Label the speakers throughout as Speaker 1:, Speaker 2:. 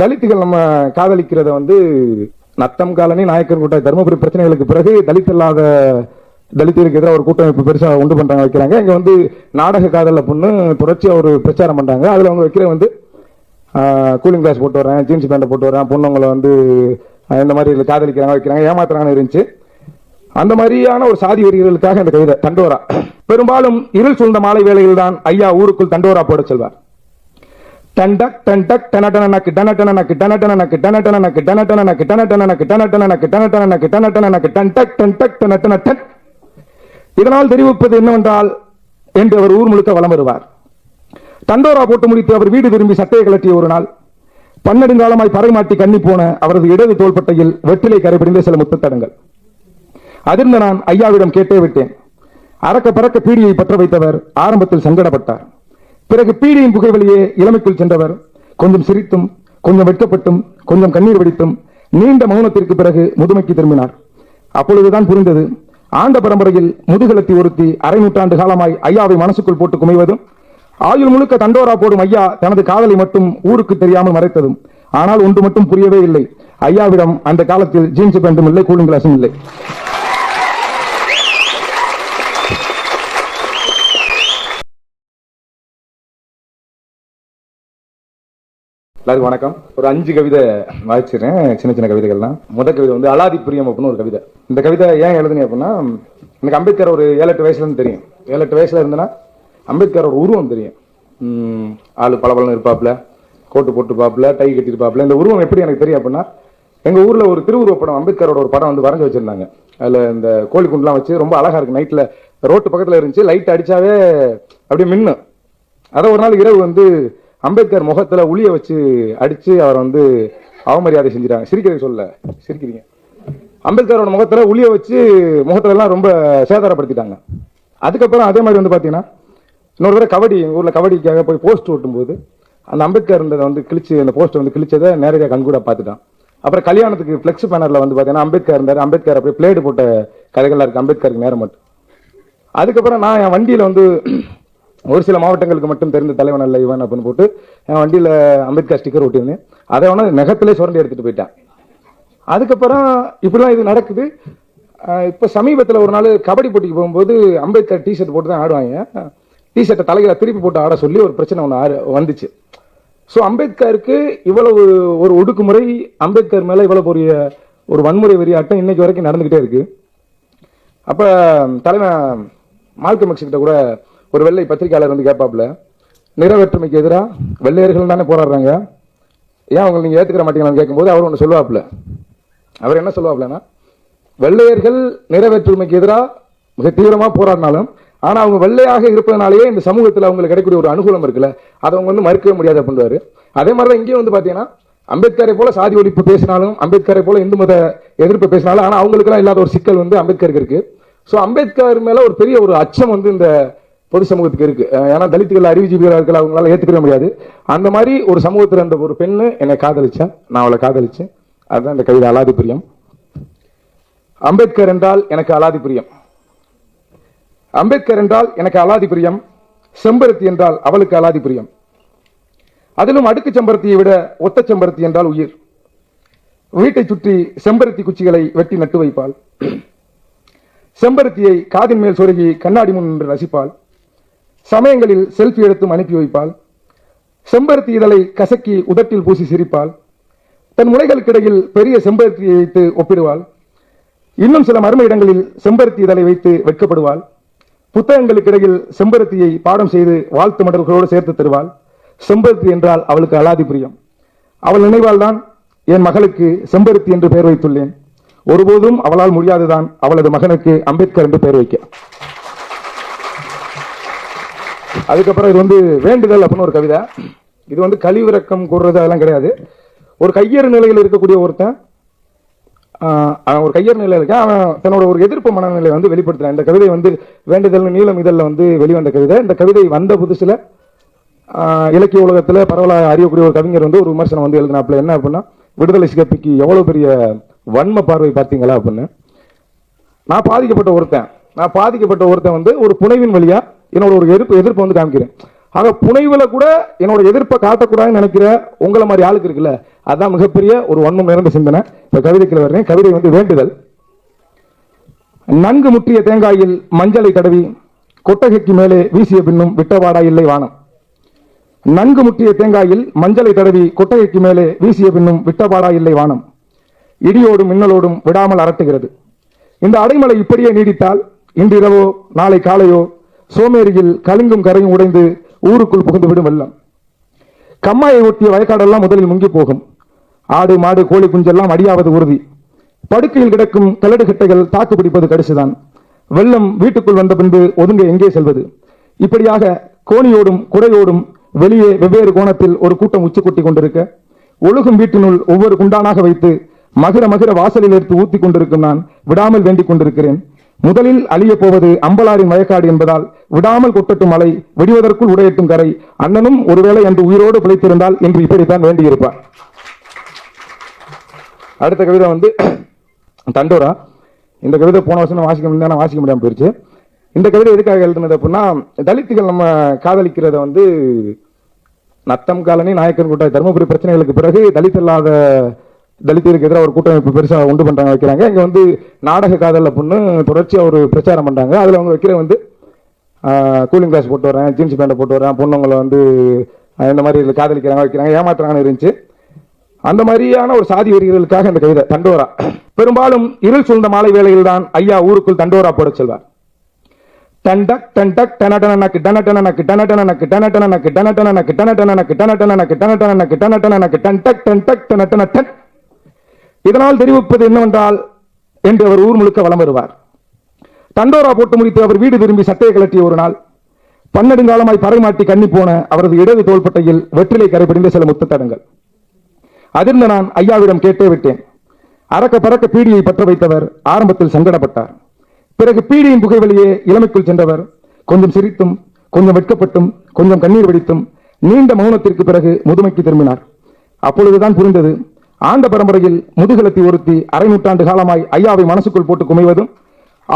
Speaker 1: தலித்துகள் நம்ம காதலிக்கிறத வந்து நத்தம் காலனி நாயக்கர் கூட்டம் தருமபுரி பிரச்சனைகளுக்கு பிறகு தலித் இல்லாத தலித்துகளுக்கு எதிராக ஒரு கூட்டமைப்பு பெருசாக உண்டு பண்ணுறாங்க வைக்கிறாங்க. இங்கே வந்து நாடக காதலில் பொண்ணு தொடர்ச்சியா ஒரு பிரச்சாரம் பண்ணுறாங்க அதில் அவங்க வைக்கிற வந்து கூலிங் கிளாஸ் போட்டு வரேன் ஜீன்ஸ் பேண்டை போட்டு வரேன் பொண்ணுங்களை வந்து இந்த மாதிரி காதலிக்கிறாங்க வைக்கிறாங்க ஏமாத்துறாங்கன்னு இருந்துச்சு. அந்த மாதிரியான ஒரு சாதி வெறியர்களுக்காக இந்த கவிதை தண்டோரா. பெரும்பாலும் இருள் சூழ்ந்த மாலை வேளையில் தான் ஐயா ஊருக்குள் தண்டோரா போட செல்வார். டண்டக் டண்டக் டனடனனக்கு டனடனனக்கு டனடனனக்கு டனடனனக்கு டனடனனக்கு டனடனனக்கு டனடனனக்கு டனடனனக்கு டனடனனக்கு டண்டக் டண்டக் டனடனடன் இதனால் தெரிவிப்பது என்னவென்றால் என்று அவர் ஊர் முழுக்க வலம் வருவார் தண்டோரா போட்டு முடித்து அவர் வீடு திரும்பி சட்டையை கலற்றிய ஒரு நாள் பன்னெடுங்காலமாய் பறைமாட்டி கண்ணி போன அவரது இடது தோள்பட்டையில் வெற்றிலை கரைபிடிந்த சில முத்துத்தடங்கள் அதிர்ந்த நான் ஐயாவிடம் கேட்டே விட்டேன் அறக்க பறக்க பீடியை பற்ற வைத்தவர் ஆரம்பத்தில் சங்கடப்பட்டார் பிறகு பீடியின் புகைவழியே இளமைக்குள் சென்றவர். கொஞ்சம் சிரித்தும் கொஞ்சம் வெட்கப்பட்டும் கொஞ்சம் கண்ணீர் வெடித்தும் நீண்ட மௌனத்திற்கு பிறகு முதுமைக்கு திரும்பினார். அப்பொழுதுதான் புரிந்தது. ஆண்ட பரம்பரையில் முதுகலத்தி ஒருத்தி அரை நூற்றாண்டு காலமாய் ஐயாவை மனசுக்குள் போட்டு குமைவதும் ஆயுள் முழுக்க தண்டோரா போடும் ஐயா தனது காதலை மட்டும் ஊருக்கு தெரியாமல் மறைத்ததும். ஆனால் ஒன்று மட்டும் புரியவே இல்லை. ஐயாவிடம் அந்த காலத்தில் ஜீன்ஸ் பேண்டும் இல்லை கூலிங் கிளாஸும் இல்லை. எல்லாருக்கும் வணக்கம். ஒரு அஞ்சு கவிதை வாய்ச்சிடுறேன் சின்ன சின்ன கவிதைகள்லாம். முதல் கவிதை வந்து அலாதி பிரியம் அப்படின்னு ஒரு கவிதை. இந்த கவிதை ஏன் எழுதுனேன் அப்படின்னா எனக்கு அம்பேத்கர் ஒரு ஏழு எட்டு வயசுலன்னு இருந்து தெரியும். ஏழு எட்டு வயசுல இருந்தேன்னா அம்பேத்கர் ஒரு உருவம் தெரியும். ஆள் ஆளு பளபளன்னு இருப்பாப்ல கோட்டு போட்டுப்பாப்ல டை கட்டிருப்பாப்ல இந்த உருவம் எப்படி எனக்கு தெரியும் அப்படின்னா எங்கள் ஊரில் ஒரு திருவுருவ படம் அம்பேத்கரோட ஒரு படம் வந்து வரைஞ்சி வச்சுருந்தாங்க. அதில் இந்த கோழி குண்டுலாம் வச்சு ரொம்ப அழகாக இருக்குது நைட்டில் ரோட்டு பக்கத்தில் இருந்துச்சு. லைட் அடித்தாவே அப்படியே மின்னும். அதை ஒரு நாள் இரவு வந்து அம்பேத்கர் முகத்துல உளிய வச்சு அடிச்சு அவரை வந்து அவமரியாதை செஞ்சிட்டாங்க. சிரிக்கிறீங்க சொல்ல சிரிக்கிறீங்க. அம்பேத்கரோட முகத்துல உளிய வச்சு முகத்துல எல்லாம் ரொம்ப சேதாரப்படுத்திட்டாங்க. அதுக்கப்புறம் அதே மாதிரி வந்து பாத்தீங்கன்னா இன்னொரு தடவை கபடி எங்க ஊர்ல கபடிக்காக போய் போஸ்ட் ஓட்டும்போது அந்த அம்பேத்கர் இருந்ததை வந்து கிழிச்சு அந்த போஸ்ட் வந்து கிழிச்சதை நேரடியாக கண்கூட பார்த்துட்டான். அப்புறம் கல்யாணத்துக்கு ஃப்ளெக்ஸ் பேனர்ல வந்து பாத்தீங்கன்னா அம்பேத்கர் இருந்தாரு. அம்பேத்கர் அப்படியே பிளேடு போட்ட கதைகள்லாம் இருக்கு. அம்பேத்கருக்கு நேரம் மட்டும். அதுக்கப்புறம் நான் என் வண்டியில வந்து ஒரு சில மாவட்டங்களுக்கு மட்டும் தெரிந்த தலைவன் அல்ல இவன் அப்படின்னு போட்டு என் வண்டியில் அம்பேத்கர் ஸ்டிக்கர் ஒட்டியிருந்தேன். அதை வேணா நெகத்திலே சுரண்டி எடுத்துகிட்டு போயிட்டேன். அதுக்கப்புறம் இப்படிலாம் இது நடக்குது. இப்போ சமீபத்தில் ஒரு நாள் கபடி போட்டிக்கு போகும்போது அம்பேத்கர் டிஷர்ட் போட்டு தான் ஆடுவாங்க. டிஷர்ட்டை தலைகளை திருப்பி போட்டு ஆட சொல்லி ஒரு பிரச்சனை ஒன்று ஆறு வந்துச்சு. ஸோ அம்பேத்கருக்கு இவ்வளவு ஒரு ஒடுக்குமுறை அம்பேத்கர் மேலே இவ்வளோ பெரிய ஒரு வன்முறை வெறியாட்டம் இன்னைக்கு வரைக்கும் நடந்துக்கிட்டே இருக்கு. அப்போ தலைவன் மால்கம் எக்ஸ் கிட்ட கூட ஒரு வெள்ளை பத்திரிகையாளர் வந்து கேட்பாப்புல நிறவேற்றுமைக்கு எதிராக வெள்ளையர்கள் தானே போராடுறாங்க. ஏன் அவங்க நீங்கள் ஏற்றுக்கிற மாட்டீங்களான்னு கேட்கும்போது அவர் ஒன்று சொல்லுவாப்புல. அவர் என்ன சொல்லுவாப்புலன்னா வெள்ளையர்கள் நிறவேற்றுமைக்கு எதிராக மிக தீவிரமாக போராடினாலும் ஆனால் அவங்க வெள்ளையாக இருப்பதனாலேயே இந்த சமூகத்தில் அவங்களுக்கு கிடைக்கக்கூடிய ஒரு அனுகூலம் இருக்குல்ல அதை அவங்க வந்து மறுக்கவே முடியாது? அப்படின்றாரு அதே மாதிரி தான் இங்கேயும் வந்து பார்த்தீங்கன்னா அம்பேத்கரை போல சாதி ஒழிப்பு பேசினாலும் அம்பேத்கரை போல இந்து மத எதிர்ப்பு பேசினாலும் ஆனால் அவங்களுக்குலாம் இல்லாத ஒரு சிக்கல் வந்து அம்பேத்கருக்கு இருக்கு. ஸோ அம்பேத்கர் மேலே ஒரு பெரிய ஒரு அச்சம் வந்து இந்த பொது சமூகத்துக்கு இருக்கு. ஏன்னா தலித்துகள் அறிவுஜீவிகளாக இருக்கல அவங்களால ஏத்துக்கவே முடியாது. அந்த மாதிரி ஒரு சமூகத்தில் இருந்த ஒரு பெண்ணு என்னை காதலிச்சேன் நான் அவளை காதலிச்சேன். அதுதான் இந்த கவிதை அலாதி பிரியம். அம்பேத்கர் என்றால் எனக்கு அலாதி பிரியம். அம்பேத்கர் என்றால் எனக்கு அலாதி பிரியம். செம்பருத்தி என்றால் அவளுக்கு அலாதி பிரியம். அதிலும் அடுக்கு செம்பருத்தியை விட ஒத்த செம்பருத்தி என்றால் உயிர். வீட்டை சுற்றி செம்பருத்தி குச்சிகளை வெட்டி நட்டு வைப்பாள். செம்பருத்தியை காதின் மேல் சொருகி கண்ணாடி முன் நின்று ரசிப்பாள் சமயங்களில் செல்ஃபி எடுத்தும் அனுப்பி வைப்பாள். செம்பருத்தி இதழை கசக்கி உதட்டில் பூசி சிரிப்பாள். தன் முனைகளுக்கிடையில் பெரிய செம்பருத்தியை வைத்து ஒப்பிடுவாள். இன்னும் சில மர்ம இடங்களில் செம்பருத்தி இதழை வைத்து வெட்கப்படுவாள். புத்தகங்களுக்கிடையில் செம்பருத்தியை பாடம் செய்து வாழ்த்து மடல்களோடு சேர்த்து தருவாள். செம்பருத்தி என்றால் அவளுக்கு அலாதி பிரியம். அவள் நினைவால் தான் என் மகளுக்கு செம்பருத்தி என்று பெயர் வைத்துள்ளேன். ஒருபோதும் அவளால் முடியாதுதான் அவளது மகனுக்கு அம்பேத்கர் என்று பெயர் வைக்க. அதுக்கப்புறம் இது வந்து வேண்டுதல் அப்படின்னு ஒரு கவிதை. இது வந்து கழிவிறக்கம் கூடுறது அதெல்லாம் கிடையாது. ஒரு கையறு நிலையில் இருக்கக்கூடிய ஒருத்தன் ஒரு கையறு நிலையில் இருக்கான். அவன் தன்னோட ஒரு எதிர்ப்பு மனநிலை வந்து வெளிப்படுத்துறான். இந்த கவிதை வந்து வேண்டுதல் நீளம் இதழில் வந்து வெளிவந்த கவிதை. இந்த கவிதை வந்த புதுசில் இலக்கிய உலகத்தில் பரவலாக அறியக்கூடிய ஒரு கவிஞர் வந்து ஒரு விமர்சனம் வந்து எழுதினாப்புல. என்ன அப்படின்னா விடுதலை சிகப்பிக்கு எவ்வளோ பெரிய வன்ம பார்வை பார்த்தீங்களா அப்படின்னு. நான் பாதிக்கப்பட்ட ஒருத்தன். நான் பாதிக்கப்பட்ட ஒருத்தன் வந்து ஒரு புனைவின் வழியாக என்னோட ஒரு எதிர்ப்பு எதிர்ப்பு வந்து காமிக்கிறேன். ஆக புனைவுல கூட என்னோட எதிர்ப்பை காட்டக்கூடாதுன்னு நினைக்கிற உங்களை மாதிரி ஆளுக்கு இருக்குல்ல அதான் மிகப்பெரிய ஒரு வன்மம் நிறைந்த சிந்தனை. இப்போ கவிதைக்கு வர்றேன் கவிதை வந்து வேண்டுதல். நன்கு முற்றிய தேங்காயில் மஞ்சளை தடவி கொட்டகைக்கு மேலே வீசிய பின்னும் விட்டவாடா இல்லை வானம். நன்கு முற்றிய தேங்காயில் மஞ்சளை தடவி கொட்டகைக்கு மேலே வீசிய பின்னும் விட்டபாடா இல்லை வானம். இடியோடும் மின்னலோடும் விடாமல் அரட்டுகிறது இந்த அடைமலை இப்படியே நீடித்தால் இன்றிரவோ நாளை காலையோ சோமேரியில் கலுங்கும் கரையும் உடைந்து ஊருக்குள் புகுந்துவிடும் வெள்ளம். கம்மாயை ஒட்டிய வயக்காடெல்லாம் முதலில் முங்கி போகும். ஆடு மாடு கோழி குஞ்செல்லாம் அடியாவது உறுதி. படுக்கையில் கிடக்கும் கலடு கட்டைகள் தாக்கு பிடிப்பது கடிசுதான். வெள்ளம் வீட்டுக்குள் வந்த பின்பு ஒதுங்க எங்கே செல்வது? இப்படியாக கோணியோடும் குடையோடும் வெளியே வெவ்வேறு கோணத்தில் ஒரு கூட்டம் உச்சி கொட்டி கொண்டிருக்க ஒழுகும் வீட்டினுள் ஒவ்வொரு குண்டானாக வைத்து மகிர மகிர வாசலில் எடுத்து ஊத்திக் கொண்டிருக்கும் நான் விடாமல் வேண்டிக் கொண்டிருக்கிறேன். முதலில் அழிய போவது அம்பலாரின் வயக்காடு என்பதால் விடாமல் கொட்டட்டும் மலை விடுவதற்குள் உடையட்டும் கரை. அண்ணனும் ஒருவேளை என்று உயிரோடு பிழைத்திருந்தால் என்று இப்படித்தான் வேண்டியிருப்பார். அடுத்த கவிதை வந்து தண்டோரா. இந்த கவிதை போன வருஷம் வாசிக்க முடியாது வாசிக்க முடியாம போயிருச்சு. இந்த கவிதை எதுக்காக எழுதுனது அப்படின்னா தலித்துகள் நம்ம காதலிக்கிறத வந்து நத்தம் காலனி நாயக்கன் கூட்ட தருமபுரி பிரச்சனைகளுக்கு பிறகு தலித் இல்லாத தலித்துகளுக்கு எதிராக ஒரு கூட்டமைப்பு பெருசாக உண்டு பண்றாங்க வைக்கிறாங்க இங்கே வந்து நாடக காதல் அப்படின்னு தொடர்ச்சியாக ஒரு பிரச்சாரம் பண்றாங்க அதுல அவங்க வைக்கிற வந்து கூலிங் கிளாஸ் போட்டு வரேன் ஜீன்ஸ் பேண்டை போட்டு வரேன் பொண்ணுங்களை வந்து இந்த மாதிரி இதில் காதலிக்கிறாங்க வைக்கிறாங்க ஏமாத்துறாங்கன்னு இருந்துச்சு அந்த மாதிரியான ஒரு சாதி வெறிகளுக்காக இந்த கவிதை தண்டோரா பெரும்பாலும் இருள் சூழ்ந்த மாலை வேளையில் தான் ஐயா ஊருக்குள் தண்டோரா போடச் செல்வார் டண்டக் டண்டக் டனடனனக்கு டனடனனக்கு டனடனனக்கு டனடனனக்கு டனடனனக்கு டனடனனக்கு டனடனனக்கு டனடனனக்கு டனடனனக்கு டண்டக் டண்டக் டன் இதனால் தெரிவிப்பது என்னவென்றால் என்று அவர் ஊர் முழுக்க வலம் வருவார். தண்டோரா போட்டு முடித்து அவர் வீடு திரும்பி சட்டையை கலட்டிய ஒரு நாள் பன்னெடுங்காலமாய் பறைமாட்டி கண்ணி போன அவரது இடது தோள்பட்டையில் வெற்றிலை கரைபிடிந்த சில முத்தத்தடங்கள். அதிர்ந்த நான் ஐயாவிடம் கேட்டே விட்டேன். அறக்க பறக்க பீடியை பற்ற வைத்தவர் ஆரம்பத்தில் சங்கடப்பட்டார். பிறகு பீடியின் புகை வழியே இளமைக்குள் சென்றவர் கொஞ்சம் சிரித்தும் கொஞ்சம் வெட்கப்பட்டும் கொஞ்சம் கண்ணீர் வெடித்தும் நீண்ட மௌனத்திற்கு பிறகு முதுமைக்கு திரும்பினார். அப்பொழுதுதான் புரிந்தது ஆண்ட பரம்பரையில் முதுகலத்தி ஒருத்தி அரை நூற்றாண்டு காலமாய் ஐயாவை மனசுக்குள் போட்டு குமைவதும்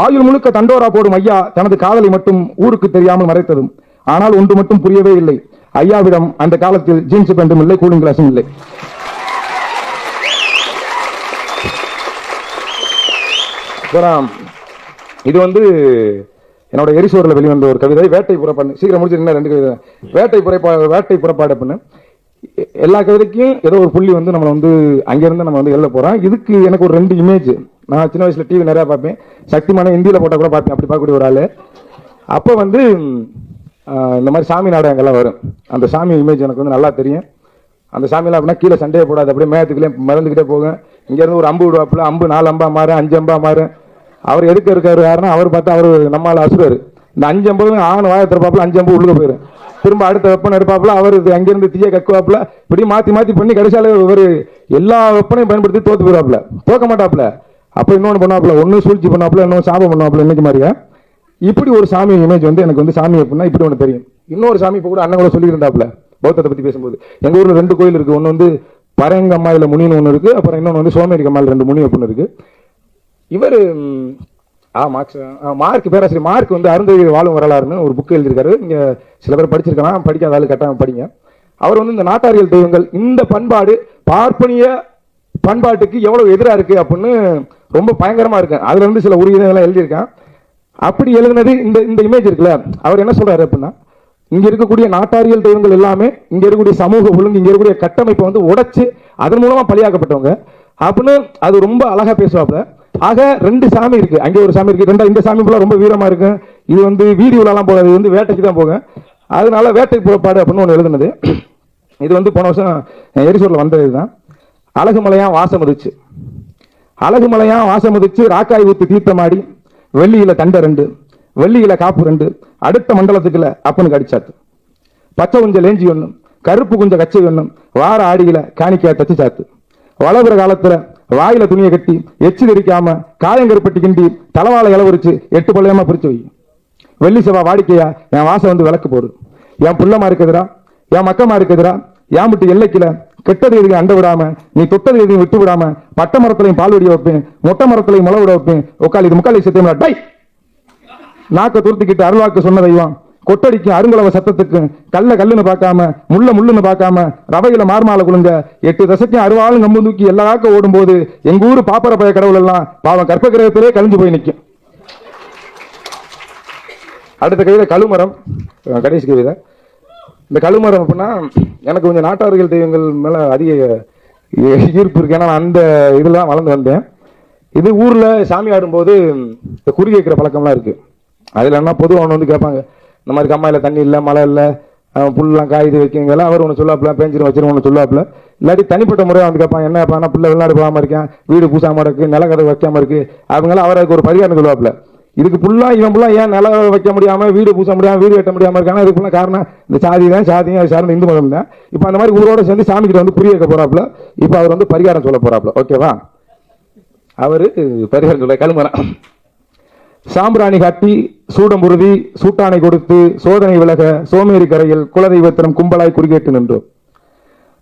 Speaker 1: ஆயுள் முழுக்க தண்டோரா போடும் ஐயா தனது காதலை மட்டும் ஊருக்கு தெரியாமல் மறைத்ததும். ஆனால் ஒன்று மட்டும் புரியவே இல்லை. ஐயாவிடம் அந்த காலத்தில் ஜீன்ஸ் பேண்டும் இல்லை கூலிங் கிளாஸும் இல்லை. இது வந்து என்னோட எரிசோரில் வெளிவந்த ஒரு கவிதை. வேட்டை புறப்பாடு சீக்கிரம் முடிச்சிருந்தா ரெண்டு கவிதை. வேட்டை புறப்பாடு வேட்டை புறப்பாடு அப்படின்னு. எல்லா கவிதைக்கும் ஏதோ ஒரு புள்ளி வந்து நம்மளை வந்து அங்கிருந்து நம்ம வந்து எழுத போறோம் இதுக்கு எனக்கு ஒரு ரெண்டு இமேஜ் நான் சின்ன வயசுல டிவி நிறைய பார்ப்பேன். சக்திமான இந்தியில போட்டா கூட பார்ப்பேன். அப்படி பார்க்கக்கூடிய ஒரு ஆளு. அப்போ வந்து இந்த மாதிரி சாமி நாடகங்கள்லாம் வரும். அந்த சாமி இமேஜ் எனக்கு வந்து நல்லா தெரியும். அந்த சாமியெல்லாம் அப்படின்னா கீழே சண்டையே போடாது. அப்படியே மேயத்துக்குள்ளே மறந்துக்கிட்டே போகும். இங்கேருந்து ஒரு அம்பு விடுவாப்புல. அம்பு நாலு அம்பா மாறு அஞ்சு அம்பா மாறு. அவர் எதுக்கு இருக்காரு யாருன்னா அவர் பார்த்தா அவர் நம்மளால் அசுரர். இந்த அஞ்சு அம்பு ஆண் வாயத்திறப்பாப்புல அஞ்சு அம்பு உள்ளுக்க போயிடும் திரும்ப அடுத்த வெப்பனை எடுப்பாப்புல அவர் இது அங்கிருந்து தீய கக்குவாப்புல இப்படி மாத்தி மாத்தி பண்ணி கடைசியால இவர் எல்லா வெப்பனையும் பயன்படுத்தி தோத்து போயிடாப்புல தோக்க மாட்டாப்புல. அப்ப இன்னொன்னு பண்ணாப்புல ஒண்ணு சூழ்ச்சி பண்ணாப்புல இன்னொன்று சாபம் பண்ணாப்புல இன்னைக்கு மாதிரியா? இப்படி ஒரு சாமி இமேஜ் வந்து எனக்கு வந்து சாமி அப்படின்னா இப்படி ஒன்று தெரியும். இன்னொரு சாமி இப்போ கூட அண்ணன் கூட சொல்லியிருந்தாப்புல பௌத்தத்தை பத்தி பேசும்போது. எங்க ஊர்ல ரெண்டு கோயில் இருக்கு. ஒன்று வந்து பரங்கம்மாயில முனின்னு ஒன்று இருக்கு. அப்புறம் இன்னொன்று வந்து சோமேரி கம்மாயில் ரெண்டு முனி அப்படின்னு இருக்கு. இவர் ஆ மார்க்ஸ் ஆ, மார்க் பேராசிரியர் மார்க் வந்து அருந்ததி வாழும் வரலாறுன்னு ஒரு புக் எழுதியிருக்காரு. நீங்கள் சில பேர் படிச்சிருக்கலாம். படிக்காத ஆளு கட்டாயம் படிங்க. அவர் வந்து இந்த நாட்டாரியல் தெய்வங்கள் இந்த பண்பாடு பார்ப்பனிய பண்பாட்டுக்கு எவ்வளோ எதிராக இருக்குது அப்படின்னு ரொம்ப பயங்கரமாக இருக்கு. அதில் இருந்து சில உறுதியெல்லாம் எழுதியிருக்கேன். அப்படி எழுதினது இந்த இந்த இமேஜ் இருக்குல்ல. அவர் என்ன சொல்கிறாரு அப்படின்னா இங்கே இருக்கக்கூடிய நாட்டாரியல் தெய்வங்கள் எல்லாமே இங்கே இருக்கக்கூடிய சமூக ஒழுங்கு இங்கே இருக்கக்கூடிய கட்டமைப்பை வந்து உடைச்சு அதன் மூலமாக பலியாக்கப்பட்டவங்க அப்படின்னு அது ரொம்ப அழகாக பேசுவாப்புல. ஆக ரெண்டு சாமி இருக்கு. அங்கே ஒரு சாமி இருக்கு. ரெண்டா இந்த சாமி போல ரொம்ப வீரமா இருக்கு. இது வந்து வீடியோலாம் போகாது. இது வந்து வேட்டைக்கு தான் போகும் அதனால வேட்டை புறப்பாடு அப்படின்னு ஒன்று எழுதுனது. இது வந்து போன வருஷம் எரிசூரில் வந்தது இதுதான். அழகுமலையா வாசம் உதிச்சு அழகுமலையா வாசம் உதிச்சு ராக்காய் ஊத்து தீர்த்தமாடி வெள்ளியில தண்டை ரெண்டு வெள்ளியில காப்பு ரெண்டு அடுத்த மண்டலத்துக்குள்ள அப்பனுக்கு அடிச்சாத்து பச்சை குஞ்ச லேஞ்சி ஒன்றும் கருப்பு குஞ்ச கச்சை ஒன்றும் வார ஆடியில காணிக்கையா தச்சு சாத்து. வளர்கிற காலத்துல வாயில துணியை கட்டி எச்சு தெரிக்காம காயங்கருப்பட்டி கிண்டி தலவாழை இளவரிச்சு எட்டு பள்ளையமா பிரிச்சு வை. வெள்ளி செவ்வா வாடிக்கையா என் வாசம் வந்து விளக்கு போடு. என் புள்ளமா இருக்குதுடா என் மக்கமா இருக்குதுடா என் விட்டு எல்லைக்கில கெட்டது எதையும் அண்ட விடாம நீ தொட்டது எதையும் விட்டு விடாம பட்ட மரத்திலையும் பால் வெடிய வைப்பேன் மொட்டை மரத்திலையும் முளை விட வைப்பேன். உக்கால் இது முக்காலி சத்தியம்டா டை. நாக்க துருத்திக்கிட்டு அருள்வாக்கு சொன்ன தெய்வம். கொட்டடிக்கும் அருங்குளவ சத்தத்துக்கு கல்ல கல்லுன்னு பார்க்காம முள்ள முள்ளுன்னு பார்க்காம ரவையில மார்மால குழுங்க எட்டு தசைக்கும் அருவாளும் கம்பு தூக்கி எல்லாராக்க ஓடும்போது எங்க ஊர் பாப்பர பய கடவுள் எல்லாம் பாவம் கற்ப கிரகத்திலே கழிஞ்சு போய் நிற்கும் அடுத்த கவிதை கழுமரம். கணேஷ் கவிதை. இந்த கழுமரம் அப்படின்னா எனக்கு கொஞ்சம் நாட்டார்கள் தெய்வங்கள் மேல அதிக ஈர்ப்பு இருக்கு. ஏன்னா நான் அந்த இதெல்லாம் வளர்ந்து வந்தேன். இது ஊர்ல சாமி ஆடும்போது இந்த குறி வைக்கிற பழக்கம்லாம் இருக்கு. அதுல என்ன பொதுவாக ஒன்று வந்து கேட்பாங்க இந்த மாதிரி கம்மாயில் தண்ணி இல்லை மழை இல்லை புல்லாம் காயுது வைக்கிங்கலாம் அவர் ஒன்று சொல்லாப்புல பேஞ்சிரும் வச்சிரும் ஒன்று சொல்லாப்புல இல்லாட்டி தனிப்பட்ட முறையாக வந்து கேட்பாங்க என்ன பண்ணா பிள்ளை வெளிநாடு போகாமல் இருக்கேன் வீடு பூசாமல் இருக்கு நிலக்கடை வைக்காமல் இருக்கு அவங்களாம் அவருக்கு ஒரு பரிகாரம் சொல்லுவாப்புல. இதுக்கு ஃபுல்லாக இவன் புல்லா ஏன் நில வைக்க முடியாமல் வீடு பூச முடியாமல் வீடு வெட்ட முடியாமல் இருக்காங்க இதுக்கு காரணம் இந்த சாதி தான் சாதியும் சார்ந்த இந்து மதம் தான். இப்போ அந்த மாதிரி ஊரோட சேர்ந்து சாமிக்கிட்ட வந்து புரிய வைக்க போகிறாப்புல இப்போ அவர் வந்து பரிகாரம் சொல்ல போகிறாப்புல ஓகேவா? அவர் பரிகாரம் சொல்ல கழுமரம். சாம்பிராணி காட்டி சூடமுருதி சூட்டானை கொடுத்து சோதனை விலக சோமேரி கரையில் குலதெய்வத்தினம் கும்பலாய் குறுகேட்டு நின்றோம்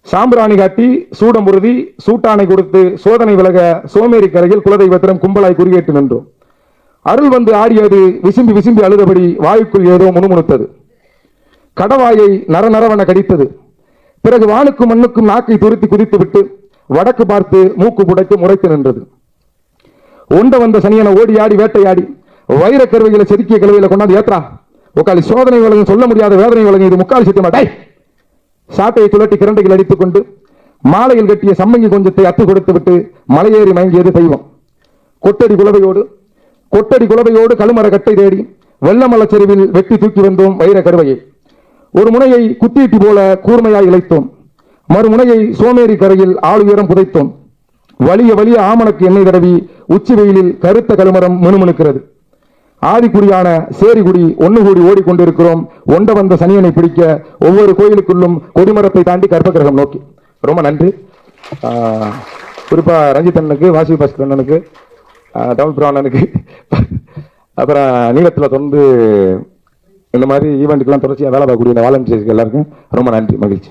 Speaker 1: சாம்பிராணி காட்டி சூடமுருதி சூட்டானை கொடுத்து சோதனை விலக சோமேரி கரையில் குலதெய்வத்தினம் கும்பலாய் குறுகேட்டு நின்றோம் அருள் வந்து ஆடியது விசும்பி விசும்பி அழுதபடி வாயுக்குள் ஏதோ முணுமுணுத்தது. கடவாயை நர நரவென கடித்தது. பிறகு வானுக்கும் மண்ணுக்கும் நாக்கை துருத்தி குதித்து விட்டு வடக்கு பார்த்து மூக்கு புடைத்து முறைத்து நின்றது. உண்ட வந்த சனியனை ஓடி ஆடி வேட்டையாடி வைர கருவையில செதுக்கிய கழுவையில கொண்டாந்து ஏத்ரா உக்காலி சோதனை வழங்கும் சொல்ல முடியாத வேதனை வழங்கும் இது முக்கால் சித்த மாட்டாய் சாட்டையை துளட்டி கிரண்டைகள் அடித்துக் கொண்டு மாலையில் கட்டிய சம்மங்கி கொஞ்சத்தை அத்து கொடுத்து விட்டு மலையேறி மயங்கியது தெய்வம். கொட்டடி குலவையோடு கொட்டடி குலவையோடு கழுமர கட்டை தேடி வெள்ளமலச் செருவில் வெட்டி தூக்கி வந்தோம் வைர கருவையை ஒரு முனையை குத்தீட்டி போல கூர்மையாய் இழைத்தோம். மறுமுனையை சோமேரி கரையில் ஆளுயரம் புதைத்தோம். வலிய வலிய ஆமணக்கு எண்ணெய் தடவி உச்சி வெயிலில் கருத்த கழுமரம் முணுமுணுக்கிறது ஆதிக்குடியான சேரிகுடி ஒன்று கூடி ஓடிக்கொண்டிருக்கிறோம். ஒண்ட வந்த சனியனை பிடிக்க ஒவ்வொரு கோயிலுக்குள்ளும் கொடிமரத்தை தாண்டி கற்பகிரகம் நோக்கி. ரொம்ப நன்றி. குறிப்பாக குறிப்பா ரஞ்சித் அண்ணனுக்கு வாசி பாஸ்கர் அண்ணனுக்கு தமிழ் பிராணனுக்கு அப்புறம் நீளத்தில் தொடர்ந்து இந்த மாதிரி ஈவெண்ட்டுக்கெல்லாம் தொடர்ச்சியாக வேலை பார்க்கக்கூடிய இந்த வாலண்டியர்ஸ்க்கு எல்லாருக்கும் ரொம்ப நன்றி மகிழ்ச்சி.